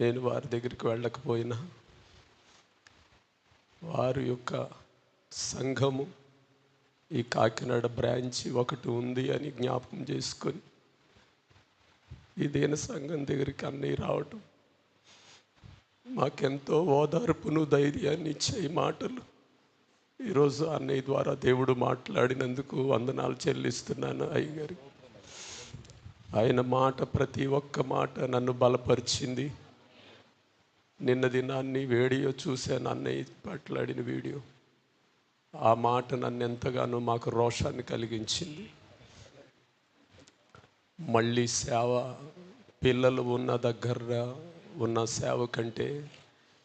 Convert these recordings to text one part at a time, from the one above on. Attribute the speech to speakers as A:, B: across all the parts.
A: నేను వారి దగ్గరికి వెళ్ళకపోయినా వారి యొక్క సంఘము ఈ కాకినాడ బ్రాంచ్ ఒకటి ఉంది అని జ్ఞాపకం చేసుకొని ఈ దీన సంఘం దగ్గరికి అన్నయ్య రావటం. మాకెంతో ఓదార్పును ధైర్యాన్ని ఇచ్చే ఈ మాటలు. ఈరోజు అన్నయ్య ద్వారా దేవుడు మాట్లాడినందుకు వందనాలు చెల్లిస్తున్నాను అయ్యగారి. ఆయన మాట ప్రతి ఒక్క మాట నన్ను బలపరిచింది. నిన్న దినాన్ని వీడియో చూశాను అన్నయ్య మాట్లాడిన వీడియో. ఆ మాట నన్ను ఎంతగానో మాకు రోషాన్ని కలిగించింది. మళ్ళీ సేవ పిల్లలు ఉన్న దగ్గర ఉన్న సేవ కంటే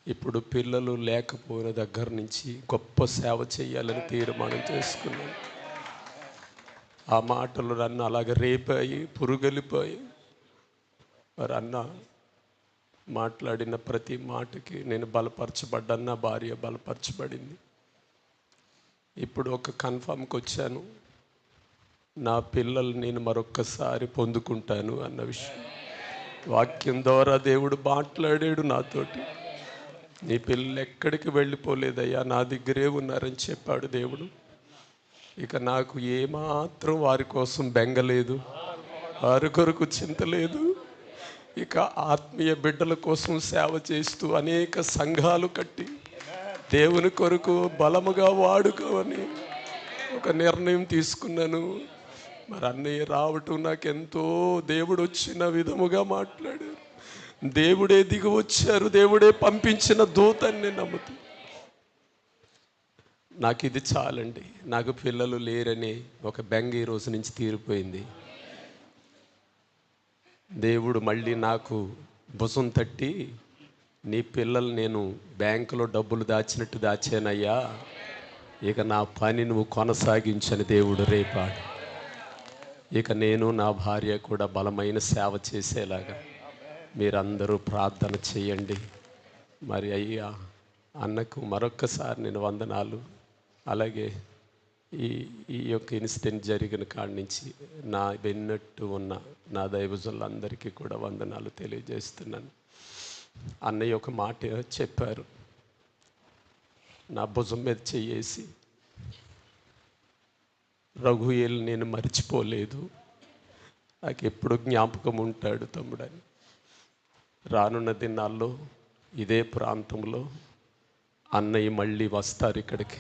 A: ఇప్పుడు పిల్లలు లేకపోయిన దగ్గర నుంచి గొప్ప సేవ చేయాలని తీర్మానం చేసుకున్నాను. ఆ మాటలు నన్ను అలాగ రేపాయి పురుగలిపోయి. మరి అన్న మాట్లాడిన ప్రతి మాటకి నేను బలపరచబడ్డాను నా భార్య బలపరచబడింది. ఇప్పుడు ఒక కన్ఫామ్కి వచ్చాను. నా పిల్లలు నేను మరొక్కసారి పొందుకుంటాను అన్న విషయం. వాక్యం ద్వారా దేవుడు మాట్లాడాడు నాతోటి. నీ పిల్లలు ఎక్కడికి వెళ్ళిపోలేదయ్యా నా దగ్గరే ఉన్నారని చెప్పాడు దేవుడు. ఇక నాకు ఏమాత్రం వారి కోసం బెంగలేదు వారి కొరకు చింత లేదు. ఇక ఆత్మీయ బిడ్డల కోసం సేవ చేస్తూ అనేక సంఘాలు కట్టి దేవుని కొరకు బలముగా వాడుకోవని ఒక నిర్ణయం తీసుకున్నాను. మరి అన్నయ్య రావటం నాకు ఎంతో దేవుడు వచ్చిన విధముగా మాట్లాడారు. దేవుడే దిగి వచ్చారు దేవుడే పంపించిన దూతని నేను నమ్ముతూ. నాకు ఇది చాలండి. నాకు పిల్లలు లేరని ఒక బెంగ ఈ రోజు నుంచి తీరిపోయింది. దేవుడు మళ్ళీ నాకు భుజం తట్టి నీ పిల్లలు నేను బ్యాంకులో డబ్బులు దాచినట్టు దాచానయ్యా. ఇక నా పని నువ్వు కొనసాగించని దేవుడు రేపాడు. ఇక నేను నా భార్య కూడా బలమైన సేవ చేసేలాగా మీరందరూ ప్రార్థన చేయండి. మరి అయ్యా అన్నకు మరొక్కసారి నేను వందనాలు. అలాగే ఈ ఈ యొక్క ఇన్సిడెంట్ జరిగిన కాడి నుంచి నా వెన్నట్టు ఉన్న నా దైవజులందరికీ కూడా వందనాలు తెలియజేస్తున్నాను. అన్నయ్య ఒక మాట చెప్పారు. నా భుజం మీద చెయ్యేసి రఘుయేలు నేను మర్చిపోలేదు. నాకు ఎప్పుడు జ్ఞాపకం ఉంటాడు తమ్ముడని. రానున్న దినాల్లో ఇదే ప్రాంతంలో అన్నయ్య మళ్ళీ వస్తారు ఇక్కడికి.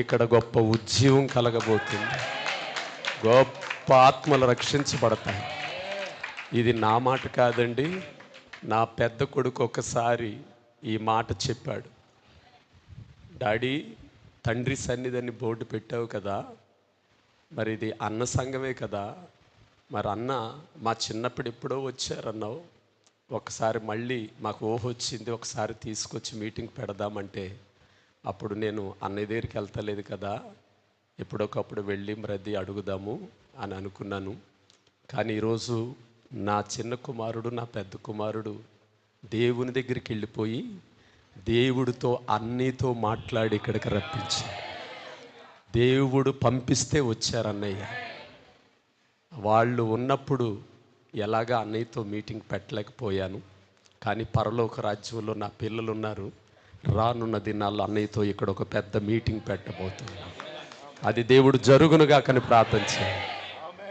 A: ఇక్కడ గొప్ప ఉద్యమం కలగబోతుంది. గొప్ప ఆత్మలు రక్షించబడతాయి. ఇది నా మాట కాదండి. నా పెద్ద కొడుకు ఒకసారి ఈ మాట చెప్పాడు. డాడీ తండ్రి సన్నిధిని బోర్డు పెట్టావు కదా. మరి ఇది అన్న సంఘమే కదా. మరి అన్న మా చిన్నప్పుడు ఎప్పుడో వచ్చారన్నావు. ఒకసారి మళ్ళీ మాకు ఊహ వచ్చింది. ఒకసారి తీసుకొచ్చి మీటింగ్ పెడదామంటే అప్పుడు నేను అన్నయ్య దగ్గరికి వెళ్తలేదు కదా ఎప్పుడొకప్పుడు వెళ్ళి మరది అడుగుదాము అని అనుకున్నాను. కానీ ఈరోజు నా చిన్న కుమారుడు నా పెద్ద కుమారుడు దేవుని దగ్గరికి వెళ్ళిపోయి దేవుడితో అన్నీతో మాట్లాడి ఇక్కడికి రప్పించి దేవుడు పంపిస్తే వచ్చారు అన్నయ్య. వాళ్ళు ఉన్నప్పుడు ఎలాగా అన్నయ్యతో మీటింగ్ పెట్టలేకపోయాను. కానీ పరలోక రాజ్యంలో నా పిల్లలు ఉన్నారు రానున్న దినాల్లో అన్నయ్యతో ఇక్కడ ఒక పెద్ద మీటింగ్ పెట్టబోతున్నాం. అది దేవుడు జరుగునుగా కానీ ప్రార్థన చేయాలి.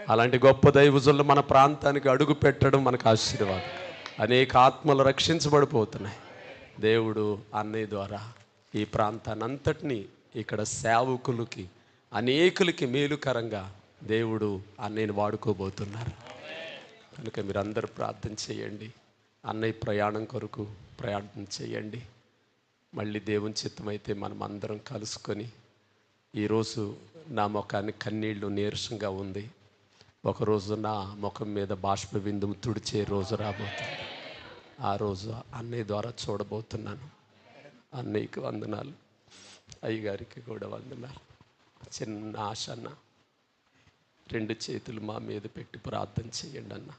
A: అలాంటి గొప్ప దైవజులు మన ప్రాంతానికి అడుగు పెట్టడం మనకు ఆశీర్వాదం. అనేక ఆత్మలు రక్షించబడిపోతున్నాయి. దేవుడు అన్నయ్య ద్వారా ఈ ప్రాంతాన్ని అంతటినీ ఇక్కడ సేవకులకి అనేకులకి మేలుకరంగా దేవుడు అన్నయ్యని వాడుకోబోతున్నారు. కనుక మీరు ప్రార్థన చేయండి. అన్నయ్య ప్రయాణం కొరకు ప్రయాణం చేయండి. మళ్ళీ దేవుని చిత్తమైతే మనం అందరం కలుసుకొని ఈరోజు నా ముఖాన్ని కన్నీళ్ళు నీరసంగా ఉంది. ఒకరోజు నా ముఖం మీద బాష్ప బిందుము తుడిచే రోజు రాబోతుంది. ఆ రోజు అన్నయ్య ద్వారా చూడబోతున్నాను. అన్నయ్యకి వందనాలు. అయ్యగారికి కూడా వందనాలు. చిన్న ఆశ అన్న. రెండు చేతులు మా మీద పెట్టి ప్రార్థన చేయండి అన్నా.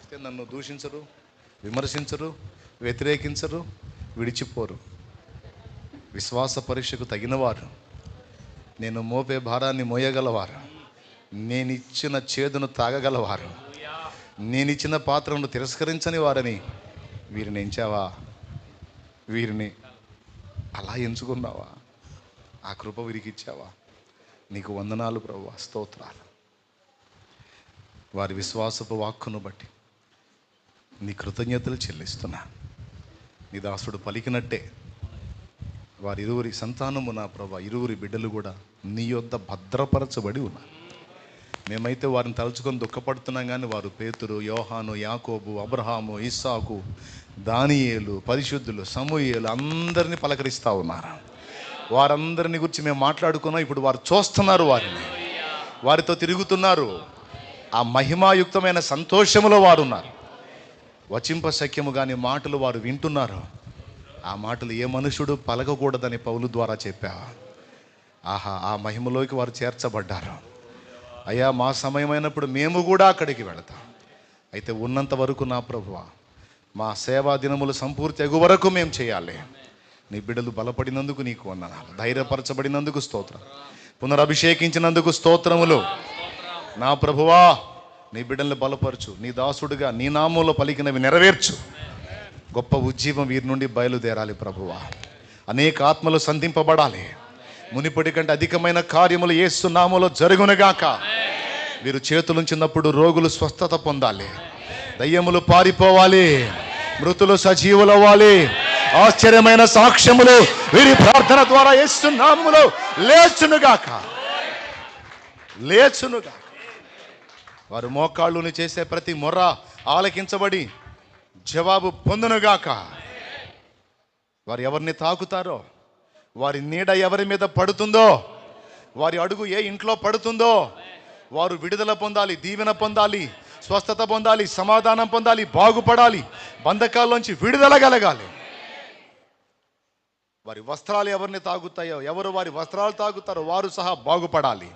B: ఇస్తే నన్ను దూషించరు విమర్శించరు వ్యతిరేకించరు విడిచిపోరు. విశ్వాస పరీక్షకు తగినవారు. నేను మోపే భారాన్ని మోయగలవారు. నేనిచ్చిన చేదును తాగగలవారు. నేనిచ్చిన పాత్రను తిరస్కరించని వారని వీరిని ఎంచావా వీరిని అలా ఎంచుకున్నావా? ఆ కృప వీరికి ఇచ్చావా? నీకు వందనాలు ప్రభు స్తోత్రాలు. వారి విశ్వాసపు వాక్కును బట్టి నీ కృతజ్ఞతలు చెల్లిస్తున్నా. నీ దాసుడు పలికినట్టే వారి ఇరువురి సంతానము నా ప్రభా ఇరువురి బిడ్డలు కూడా నీ యొద్ద భద్రపరచబడి ఉన్నారు. మేమైతే వారిని తలుచుకొని దుఃఖపడుతున్నాం కానీ వారు పేతురు యోహాను యాకోబు అబ్రహాము ఇస్సాకు దానియేలు పరిశుద్ధులు సమూయేలు అందరినీ పలకరిస్తూ ఉన్నారు. వారందరిని గురించి మేము మాట్లాడుకున్నాం. ఇప్పుడు వారు చూస్తున్నారు వారిని. వారితో తిరుగుతున్నారు. ఆ మహిమాయుక్తమైన సంతోషములో వారు ఉన్నారు వచింప సఖ్యము కాని మాటలు వారు వింటున్నారు. ఆ మాటలు ఏ మనుషుడు పలకకూడదని పౌలు ద్వారా చెప్పావా ఆహా ఆ మహిమలోకి వారు చేర్చబడ్డారు. అయ్యా మా సమయమైనప్పుడు మేము కూడా అక్కడికి వెళతాం. అయితే ఉన్నంత వరకు నా ప్రభువ మా సేవా దినములు సంపూర్తి అగు వరకు మేము చేయాలి. నీ బిడ్డలు బలపడినందుకు నీకు వందనాలు. ధైర్యపరచబడినందుకు స్తోత్రం. పునరభిషేకించినందుకు స్తోత్రములు. నా ప్రభువా నీ బిడ్డల్ని బలపరచు. నీ దాసుడుగా నీ నామంలో పలికినవి నెరవేర్చు. గొప్ప ఉజ్జీవం వీరి నుండి బయలుదేరాలి ప్రభువా. అనేక ఆత్మలు సంధింపబడాలి. మునిపటి కంటే అధికమైన కార్యములు ఏసు నామంలో జరుగునగాక. వీరు చేతులుంచినప్పుడు రోగులు స్వస్థత పొందాలి. దయ్యములు పారిపోవాలి. మృతులు సజీవులవ్వాలి. ఆశ్చర్యమైన సాక్ష్యములు వీరి ప్రార్థన ద్వారా ఇస్తున్నాములు లేచునుగాక. లేచునుగా వారు మోకాళ్ళుని చేసే ప్రతి మొర్ర ఆలకించబడి జవాబు పొందునుగాక. వారు ఎవరిని తాకుతారో వారి నీడ ఎవరి మీద పడుతుందో వారి అడుగు ఏ ఇంట్లో పడుతుందో వారు విడుదల పొందాలి దీవెన పొందాలి స్వస్థత పొందాలి సమాధానం పొందాలి బాగుపడాలి బంధకాల్లోంచి విడుదల కలగాలి. వారి వస్త్రాలు ఎవరిని తాగుతాయో ఎవరు వారి వస్త్రాలు తాగుతారో వారు సహా బాగుపడాలి.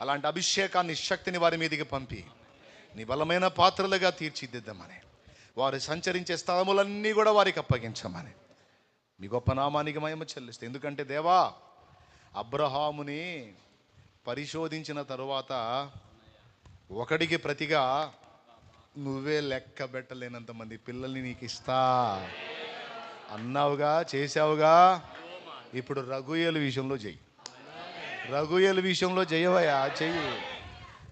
B: అలాంటి అభిషేకాన్ని శక్తిని వారి మీదకి పంపి నీ బలమైన పాత్రలుగా తీర్చిదిద్దామని వారు సంచరించే స్థలములన్నీ కూడా వారికి అప్పగించమని మీ గొప్ప నామానికి మహిమ చెల్లిస్తే ఎందుకంటే దేవా అబ్రహాముని పరిశోధించిన తరువాత ఒకడికి ప్రతిగా నువ్వే లెక్క పెట్టలేనంత మంది పిల్లల్ని నీకు ఇస్తా అన్నావుగా చేసావుగా ఇప్పుడు రఘుయేలు విషయంలో చెయ్యి. రఘుయేలు విషయంలో చేయవయా చెయ్యి.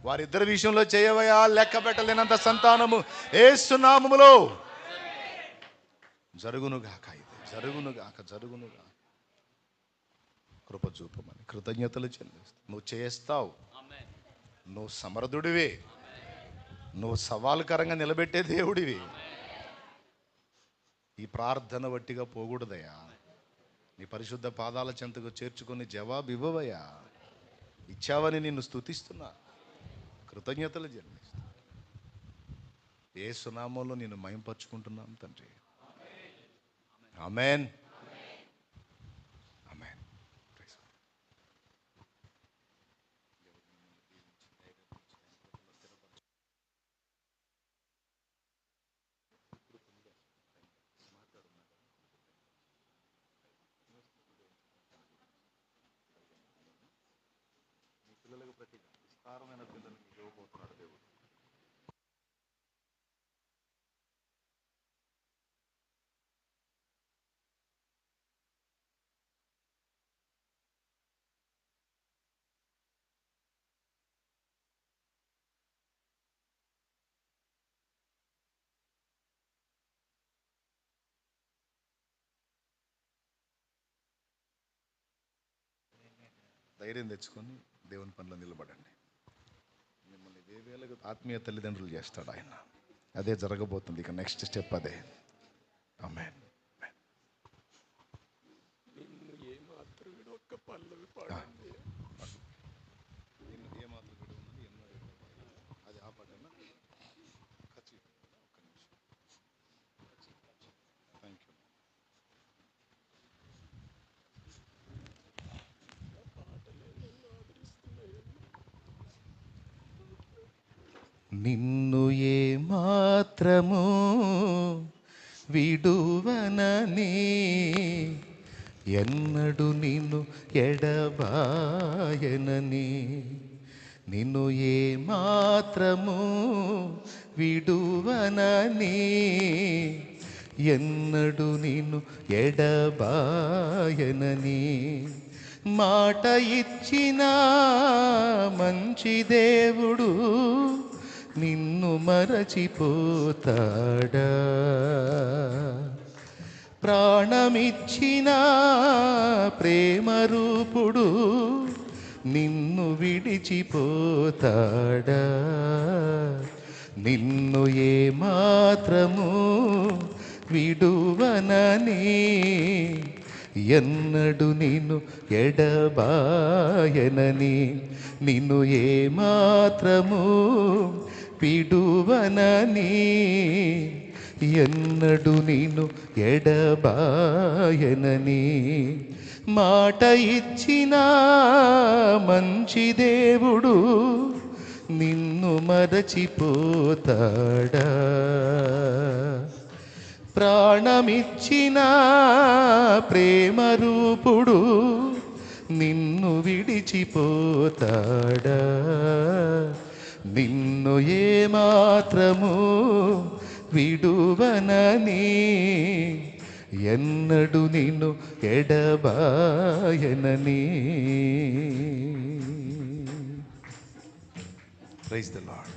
B: వారిద్దరి విషయంలో చేయవయా లెక్క పెట్టలేనంత సంతానము ఏసునామములో జరుగునుగాక ఇది జరుగునుగాక జరుగునుగా. కృప చూపమని కృతజ్ఞతలు చెల్లిస్తావు నువ్వు చేస్తావు. నువ్వు సమర్థుడివే. నువ్వు సవాలుకరంగా నిలబెట్టే దేవుడివి. ఈ ప్రార్థన వట్టిగా పోకూడదయా నీ పరిశుద్ధ పాదాల చెంతకు చేర్చుకొని జవాబు ఇవ్వవయ్యా. ఇచ్చావని నిన్ను స్థుతిస్తున్నా కృతజ్ఞతలు చెల్లిస్తా ఏ సునామంలో నేను మయంపరుచుకుంటున్నాం తండ్రి. అమెన్ ఆమెన్ పిల్లలకు ప్రతి విస్తారమైన పిల్లలకి ఇవ్వబోతున్నాడు దేవుడు. ధైర్యం తెచ్చుకొని దేవుని పనిలో నిలబడండి. మిమ్మల్ని వేవేలకు ఆత్మీయ తల్లిదండ్రులు చేస్తాడు ఆయన. అదే జరగబోతుంది. ఇక నెక్స్ట్ స్టెప్ అదే. ఆమెన్
A: నిన్ను ఏమాత్రం వీడు ఒక్క పల్లవి పాడండి
B: అది ఆ పాటేనా ఖర్చు ఒక్క నిమిషం థ్యాంక్ యూ నిన్ను ఏ మాత్రము విడువనని ఎన్నడు నిన్ను ఎడబాయనని నిన్ను ఏ మాత్రము విడువనని ఎన్నడు నిన్ను ఎడబాయనని మాట ఇచ్చిన మంచి దేవుడు నిన్ను మరచిపోతాడా ప్రాణమిచ్చిన ప్రేమరూపుడు నిన్ను విడిచిపోతాడా నిన్ను ఏ మాత్రము విడువనని ఎన్నడు నిన్ను ఎడబాయనని నిన్ను ఏ మాత్రము పిడువనని ఎన్నడు నేను ఎడబాయనని మాట ఇచ్చిన మంచి దేవుడు నిన్ను మరచిపోతాడా? ప్రాణమిచ్చిన ప్రేమ రూపుడు నిన్ను విడిచిపోతాడా? నిన్ను ఏ మాత్రము విడువనని ఎన్నడు నిన్ను ఎడబాయనని ప్రైజ్ ద లార్డ్